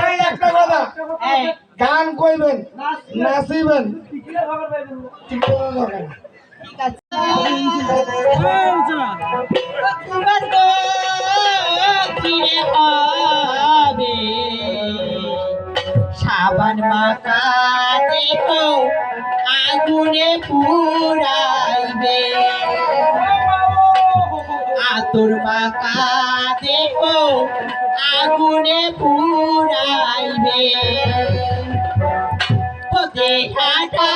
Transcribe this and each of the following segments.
এই একটা কথা। গান কইবেন নাচিবেন। টিকটকের দরকার সাবান দেখো আগুনে পুরাইবে আতর মাখা দেখো আগুনে পুরাইবে হাটা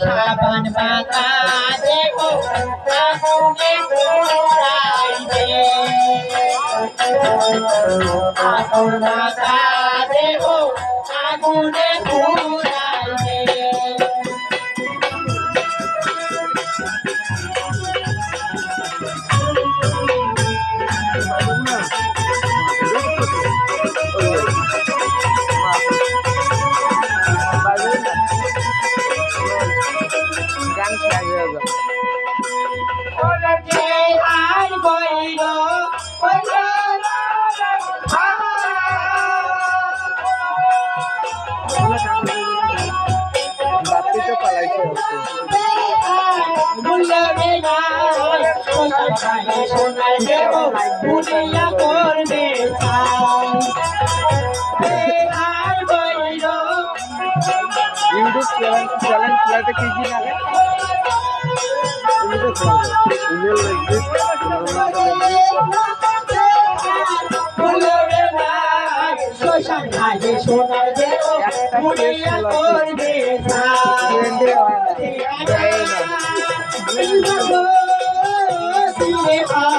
সাবান মাখা দেখো আগুনে পুরাইবে আগুন মাখা দেখো আগুনে পুরাইবে সোনার সোনার দেব বুলিয়া করবে আর বইল ইউটিউব চ্যানেল চ্যানেল খোলাতে কি কি লাগে? ইউটিউব খোলাতে ইমেল লাগবে বুলবে না সোনার দেব বুলিয়া করবে Hallelujah.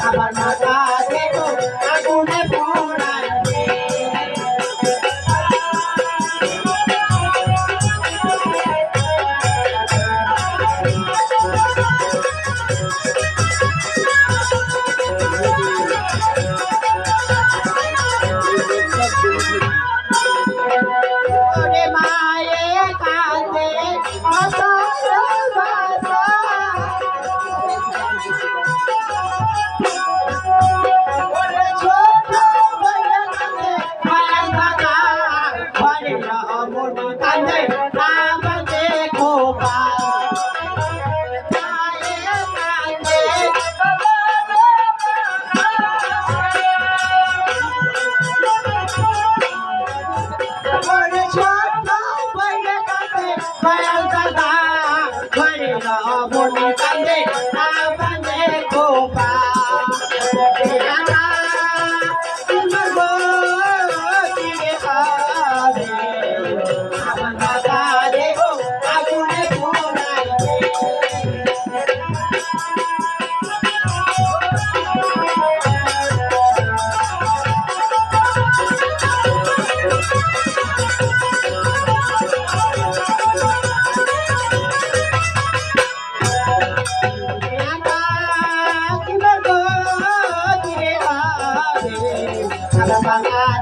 আবার মাথা Bye.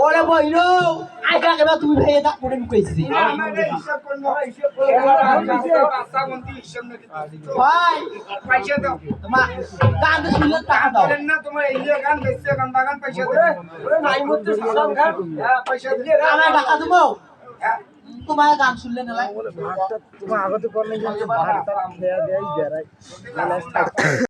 ওরে বইলো আগে আগে বা তুমি ভাই এটা করে মুকেছি ভাই তোমার গান শুনলে টাকা দাও। আমার টাকা দেবো তোমার গান শুনলে না তোমার আগতে করলে যে ভাত দেয়া দেয় বেড়াই।